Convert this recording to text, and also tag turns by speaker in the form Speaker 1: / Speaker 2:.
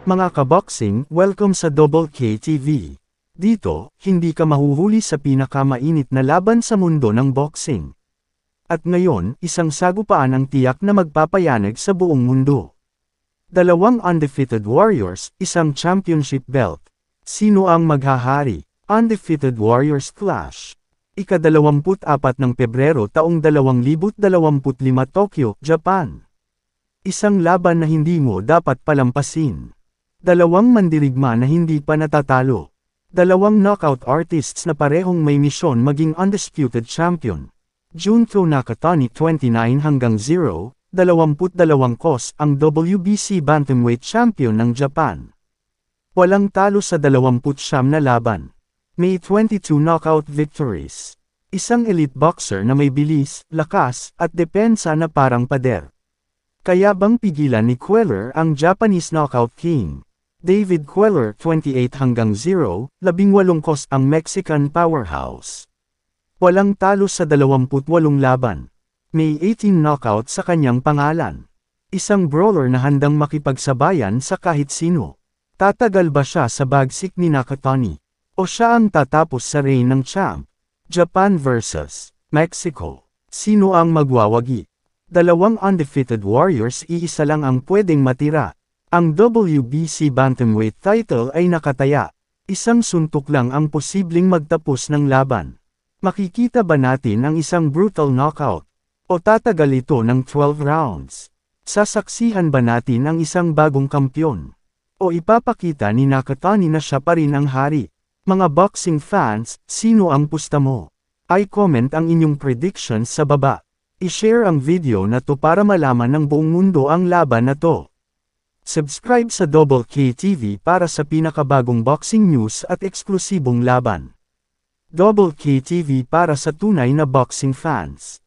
Speaker 1: Mga kaboxing, welcome sa Double K TV. Dito, hindi ka mahuhuli sa pinakamainit na laban sa mundo ng boxing. At ngayon, isang sagupaan ang tiyak na magpapayanag sa buong mundo. Dalawang undefeated warriors, isang championship belt. Sino ang maghahari? Undefeated Warriors Clash. Ika-24 ng Pebrero taong 2025 Tokyo, Japan. Isang laban na hindi mo dapat palampasin. Dalawang mandirigma na hindi pa natatalo. Dalawang knockout artists na parehong may misyon maging undisputed champion. Junto Nakatani 29 hanggang 0, 22 kos ang WBC Bantamweight Champion ng Japan. Walang talo sa 29 na laban. May 22 knockout victories. Isang elite boxer na may bilis, lakas, at depensa na parang pader. Kaya bang pigilan ni Queller ang Japanese knockout king? David Queller 28 hanggang 0, 18 kos ang Mexican powerhouse. Walang talo sa 28 laban. May 18 knockout sa kanyang pangalan. Isang brawler na handang makipagsabayan sa kahit sino. Tatagal ba siya sa bagsik ni Nakatani? O siya ang tatapos sa reign ng champ? Japan vs. Mexico. Sino ang magwawagi? Dalawang undefeated warriors iisa lang ang pwedeng matira. Ang WBC Bantamweight title ay nakataya. Isang suntok lang ang posibleng magtapos ng laban. Makikita ba natin ang isang brutal knockout? O tatagal ito ng 12 rounds? Sasaksihan ba natin ang isang bagong kampyon? O ipapakita ni Nakatani na siya pa rin ang hari? Mga boxing fans, sino ang pusta mo? I-comment ang inyong predictions sa baba. I-share ang video na to para malaman ng buong mundo ang laban na to. Subscribe sa Double K TV para sa pinakabagong boxing news at eksklusibong laban. Double K TV para sa tunay na boxing fans.